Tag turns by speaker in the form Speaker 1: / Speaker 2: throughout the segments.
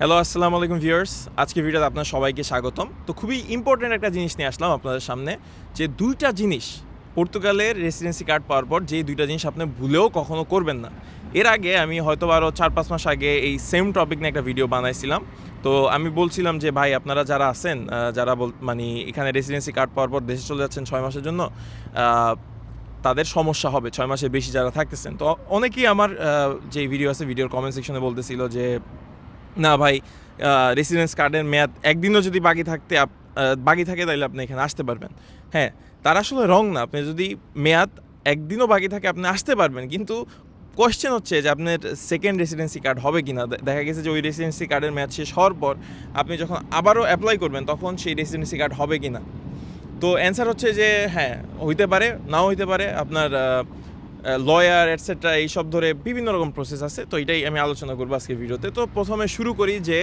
Speaker 1: Hello আসসালামু আলাইকুম viewers আজকে ভিডিওতে আপনার সবাইকে স্বাগতম। তো খুবই ইম্পর্ট্যান্ট একটা জিনিস নিয়ে আসলাম আপনাদের সামনে, যে দুইটা জিনিস পর্তুগালের রেসিডেন্সি কার্ড পাওয়ার পর যে দুইটা জিনিস আপনি ভুলেও কখনো করবেন না। এর আগে আমি হয়তো আরও চার পাঁচ মাস আগে এই সেম টপিক নিয়ে একটা ভিডিও বানাইছিলাম। তো আমি বলছিলাম যে, ভাই, আপনারা যারা আছেন যারা বল মানে এখানে রেসিডেন্সি কার্ড পাওয়ার পর দেশে চলে যাচ্ছেন ছয় মাসের জন্য তাদের সমস্যা হবে ছয় মাসের বেশি যারা থাকতেছেন। তো অনেকেই আমার যে ভিডিও আছে ভিডিওর কমেন্ট সেকশনে বলতেছিল যে না ভাই রেসিডেন্স কার্ডের মেয়াদ একদিনও যদি বাকি থাকতে বাকি থাকে তাহলে আপনি এখানে আসতে পারবেন। হ্যাঁ তার আসলে রং না, আপনি যদি মেয়াদ একদিনও বাকি থাকে আপনি আসতে পারবেন, কিন্তু কোয়েশ্চেন হচ্ছে যে আপনার সেকেন্ড রেসিডেন্সি কার্ড হবে কি না দেখা গেছে যে ওই রেসিডেন্সি কার্ডের মেয়াদ শেষ হওয়ার পর আপনি যখন আবারও অ্যাপ্লাই করবেন, তখন সেই রেসিডেন্সি কার্ড হবে কি না তো অ্যান্সার হচ্ছে যে হ্যাঁ হইতে পারে, নাও হইতে পারে, আপনার লয়ার এটসেট্রা এইসব ধরে বিভিন্ন রকম প্রসেস আছে। তো এটাই আমি আলোচনা করব আজকে ভিডিওতে। তো প্রথমে শুরু করি যে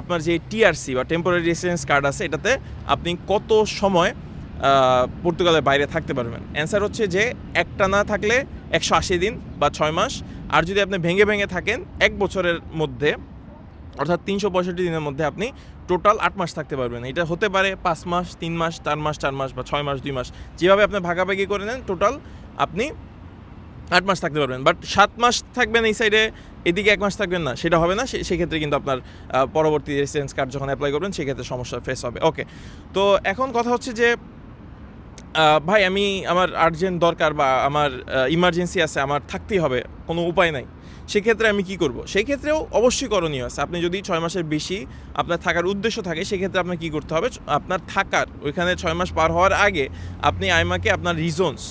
Speaker 1: আপনার যে টিআরসি বা টেম্পোরারি রেসিডেন্স কার্ড আছে, এটাতে আপনি কত সময় পর্তুগালের বাইরে থাকতে পারবেন? অ্যান্সার হচ্ছে যে, একটা না থাকলে একশো আশি দিন বা ছয় মাস। আর যদি আপনি ভেঙে ভেঙে থাকেন, এক বছরের মধ্যে, অর্থাৎ তিনশো পঁয়ষট্টি দিনের মধ্যে আপনি টোটাল আট মাস থাকতে পারবেন। এটা হতে পারে পাঁচ মাস, তিন মাস, চার মাস চার মাস বা ছয় মাস, দুই মাস। যেভাবে আপনি ভাগাভাগি করে নেন টোটাল আপনি আট মাস থাকতে পারবেন। বাট সাত মাস থাকবেন এই সাইডে এদিকে এক মাস থাকবেন না, সেটা হবে না। সেক্ষেত্রে কিন্তু আপনার পরবর্তী রেসিডেন্স কার্ড যখন অ্যাপ্লাই করবেন, সেক্ষেত্রে সমস্যা ফেস হবে। ওকে তো এখন কথা হচ্ছে যে ভাই আমি আমার আর্জেন্ট দরকার বা আমার ইমার্জেন্সি আছে, আমার থাকতেই হবে, কোনো উপায় নাই। সেক্ষেত্রে আমি কি করব? সেই ক্ষেত্রেও অবশ্যই করণীয় আছে। আপনি যদি ছয় মাসের বেশি আপনার থাকার উদ্দেশ্য থাকে, সেক্ষেত্রে আপনার কি করতে হবে? আপনার থাকার, ওইখানে ছয় মাস পার হওয়ার আগে আপনি আইমাকে আপনার রিজনস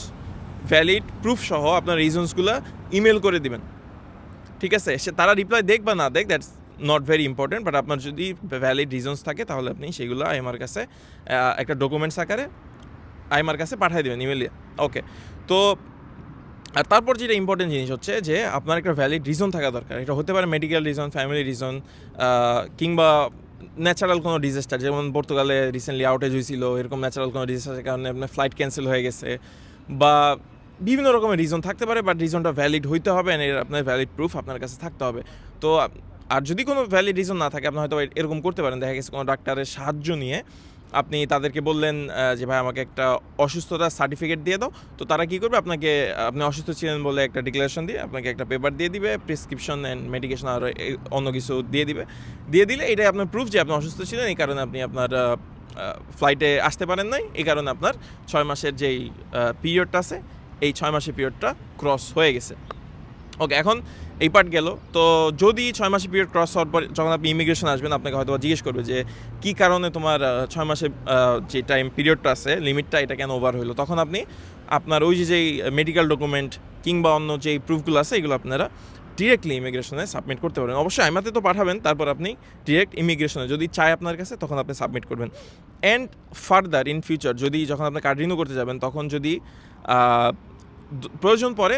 Speaker 1: ভ্যালিড প্রুফ সহ আপনার রিজনসগুলো ইমেল করে দিবেন। ঠিক আছে? সে তারা রিপ্লাই দেখ বা না দেখ that's not very important but আপনার যদি ভ্যালিড রিজনস থাকে, তাহলে আপনি সেগুলো আইমার কাছে একটা ডকুমেন্টস আকারে আইমার কাছে পাঠিয়ে দেবেন ইমেলে ওকে তো আর তারপর যেটা ইম্পর্টেন্ট জিনিস হচ্ছে যে, আপনার একটা ভ্যালিড রিজন থাকা দরকার। এটা হতে পারে মেডিকেল রিজন ফ্যামিলি রিজন কিংবা ন্যাচারাল কোনো ডিজাস্টার যেমন পর্তুগালে রিসেন্টলি আউটেজ হয়েছিল, এরকম ন্যাচারাল কোনো ডিজাস্টারের কারণে আপনার ফ্লাইট ক্যান্সেল হয়ে গেছে। বা বিভিন্ন রকমের রিজন থাকতে পারে বাট রিজনটা ভ্যালিড হইতে হবে এর আপনার ভ্যালিড প্রুফ আপনার কাছে থাকতে হবে। তো আর যদি কোনো ভ্যালিড রিজন না থাকে, আপনি হয়তো এরকম করতে পারেন। দেখা গেছে কোনো ডাক্তারের সাহায্য নিয়ে আপনি তাদেরকে বললেন যে, ভাই, আমাকে একটা অসুস্থতার সার্টিফিকেট দিয়ে দাও। তো তারা কি করবে? আপনাকে, আপনি অসুস্থ ছিলেন বলে একটা ডিক্লারেশন দিয়ে আপনাকে একটা পেপার দিয়ে দিবে প্রেসক্রিপশন অ্যান্ড মেডিকেশন আর অন্য কিছু দিয়ে দিবে। দিয়ে দিলে এটাই আপনার প্রুফ যে, আপনি অসুস্থ ছিলেন, এই কারণে আপনি আপনার ফ্লাইটে আসতে পারেন নাই। এই কারণে আপনার ছয় মাসের যেই পিরিয়ডটা আছে, এই ছয় মাসের পিরিয়ডটা ক্রস হয়ে গেছে। ওকে এখন এই পার্ট গেল। তো যদি ছয় মাসের পিরিয়ড ক্রস হওয়ার পর যখন আপনি ইমিগ্রেশন আসবেন, আপনাকে হয়তো জিজ্ঞেস করবে যে, কী কারণে তোমার ছয় মাসের যে টাইম পিরিয়ডটা আছে লিমিটটা এটা কেন ওভার হলো তখন আপনি আপনার ওই যে যেই মেডিকেল ডকুমেন্ট কিংবা অন্য যেই প্রুফগুলো আছে, এগুলো আপনারা ডিরেক্টলি ইমিগ্রেশনে সাবমিট করতে পারেন। অবশ্যই আইমাতে তো পাঠাবেন, তারপর আপনি ডিরেক্ট ইমিগ্রেশনে যদি চায় আপনার কাছে, তখন আপনি সাবমিট করবেন। অ্যান্ড ফার্দার ইন ফিউচার যদি যখন আপনি কার্ড রিনিউ করতে যাবেন, তখন যদি প্রয়োজন পড়ে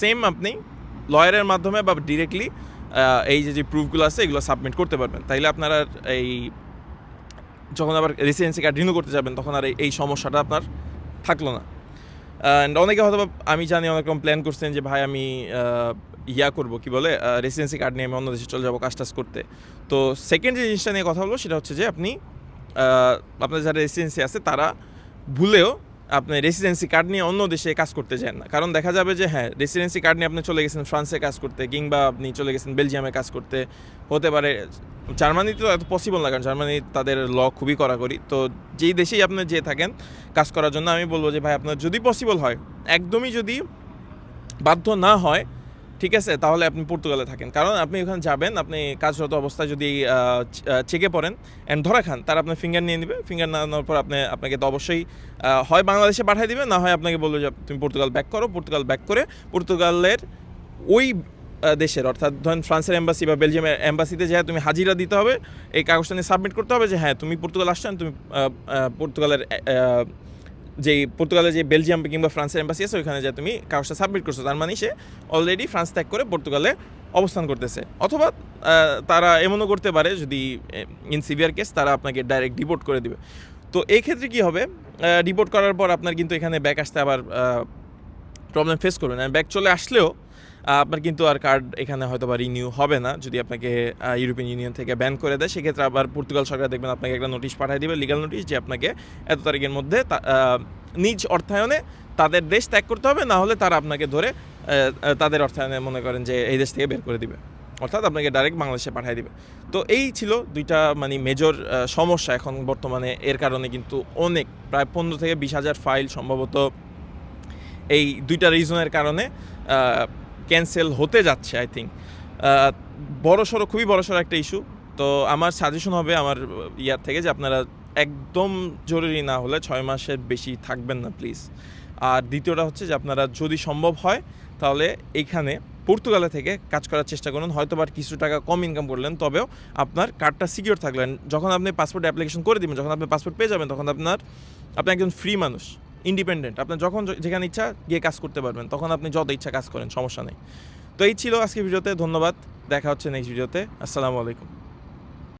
Speaker 1: সেম আপনি লয়ারের মাধ্যমে বা ডিরেক্টলি এই যে যে প্রুফগুলো আছে, এগুলো সাবমিট করতে পারবেন। তাইলে আপনারা এই, যখন আবার রেসিডেন্সি কার্ড রিনিউ করতে যাবেন, তখন আর এই সমস্যাটা আপনার থাকল না। অ্যান্ড অনেকে হয়তো আমি জানি, অনেক রকম প্ল্যান করছেন যে, ভাই, আমি ইয়া করব। কি বলে? রেসিডেন্সি কার্ড নিয়ে আমি অন্য দেশে চলে যাব, কাজ টাজ করতে। তো সেকেন্ড যে জিনিসটা নিয়ে কথা বলব, সেটা হচ্ছে যে, আপনি আপনার যারা রেসিডেন্সি আছে, তারা ভুলেও আপনি রেসিডেন্সি কার্ড নিয়ে অন্য দেশে কাজ করতে চান না। কারণ দেখা যাবে যে হ্যাঁ রেসিডেন্সি কার্ড নিয়ে আপনি চলে গেছেন, ফ্রান্সে কাজ করতে, কিংবা আপনি চলে গেছেন, বেলজিয়ামে কাজ করতে। হতে পারে জার্মানিতে তো এত পসিবল না, কারণ জার্মানি তাদের ল খুবই কড়াকড়ি। তো যেই দেশেই আপনি যেয়ে থাকেন, কাজ করার জন্য আমি বলব যে, ভাই, আপনার যদি পসিবল হয়, একদমই যদি বাধ্য না হয়, ঠিক আছে, তাহলে আপনি পর্তুগালে থাকেন। কারণ আপনি ওখানে যাবেন, আপনি কাজরত অবস্থায় যদি চেকে পড়েন অ্যান্ড ধরা খান, তারা আপনার ফিঙ্গার নিয়ে নেবে। ফিঙ্গার না নেওয়ার পর আপনি, আপনাকে তো অবশ্যই হয় বাংলাদেশে পাঠিয়ে দিবে, না হয় আপনাকে বলবে যে, তুমি পর্তুগাল ব্যাক করো। পর্তুগাল ব্যাক করে, পর্তুগালের ওই দেশের। অর্থাৎ ধরেন ফ্রান্সের এম্বাসি বা বেলজিয়ামের এম্বাসিতে যায় তুমি হাজিরা দিতে হবে, এই কাগজটা নিয়ে সাবমিট করতে হবে যে হ্যাঁ তুমি পর্তুগাল আসছেন তুমি পর্তুগালের যেই পর্তুগালে যে বেলজিয়াম কিংবা ফ্রান্সের এম্বাসি আছে, ওইখানে যে তুমি কাগজটা সাবমিট করছ। তার মানে সে অলরেডি ফ্রান্স ত্যাগ করে পর্তুগালে অবস্থান করতেছে। অথবা তারা এমনও করতে পারে যদি ইন সিভিয়ার কেস তারা আপনাকে ডাইরেক্ট ডিপোর্ট করে দিবে। তো এই ক্ষেত্রে কি হবে? ডিপোর্ট করার পর আপনার কিন্তু এখানে ব্যাক আসতে আবার প্রবলেম ফেস করবেন ব্যাক চলে আসলেও আপনার কিন্তু আর কার্ড এখানে হয়তো বা রিনিউ হবে না। যদি আপনাকে ইউরোপিয়ান ইউনিয়ন থেকে ব্যান করে দেয়, সেক্ষেত্রে আবার পর্তুগাল সরকার দেখবেন আপনাকে একটা নোটিশ পাঠিয়ে দেবে লিগাল নোটিশ যে আপনাকে এত তারিখের মধ্যে নিজ অর্থায়নে তাদের দেশ ত্যাগ করতে হবে, না হলে তারা আপনাকে ধরে তাদের অর্থায়নে মনে করেন যে এই দেশ থেকে বের করে দিবে। অর্থাৎ আপনাকে ডাইরেক্ট বাংলাদেশে পাঠিয়ে দিবে। তো এই ছিল দুইটা মানে মেজর সমস্যা এখন বর্তমানে। এর কারণে কিন্তু অনেক, প্রায় পনেরো থেকে বিশ হাজার ফাইল সম্ভবত এই দুইটা রিজনের কারণে ক্যান্সেল হতে যাচ্ছে আই থিঙ্ক বড় সড়ো, খুবই বড় সড়ো একটা ইস্যু তো আমার সাজেশন হবে, আমার ইয়ার থেকে যে আপনারা একদম জরুরি না হলে ছয় মাসের বেশি থাকবেন না প্লিজ আর দ্বিতীয়টা হচ্ছে যে আপনারা যদি সম্ভব হয়, তাহলে এইখানে পর্তুগালে থেকে কাজ করার চেষ্টা করুন। হয়তো বা কিছু টাকা কম ইনকাম করলেন, তবেও আপনার কার্ডটা সিকিউর থাকলেন। যখন আপনি পাসপোর্ট অ্যাপ্লিকেশন করে দিবেন, যখন আপনি পাসপোর্ট পেয়ে যাবেন, তখন আপনার, আপনি একজন ফ্রি মানুষ। ইন্ডিপেন্ডেন্ট আপনি যখন যেখানে ইচ্ছা গিয়ে কাজ করতে পারবেন, তখন আপনি যত ইচ্ছা কাজ করেন, সমস্যা নেই। তো এই ছিল আজকে ভিডিওতে, ধন্যবাদ। দেখা হচ্ছে নেক্সট ভিডিওতে আসসালামু আলাইকুম।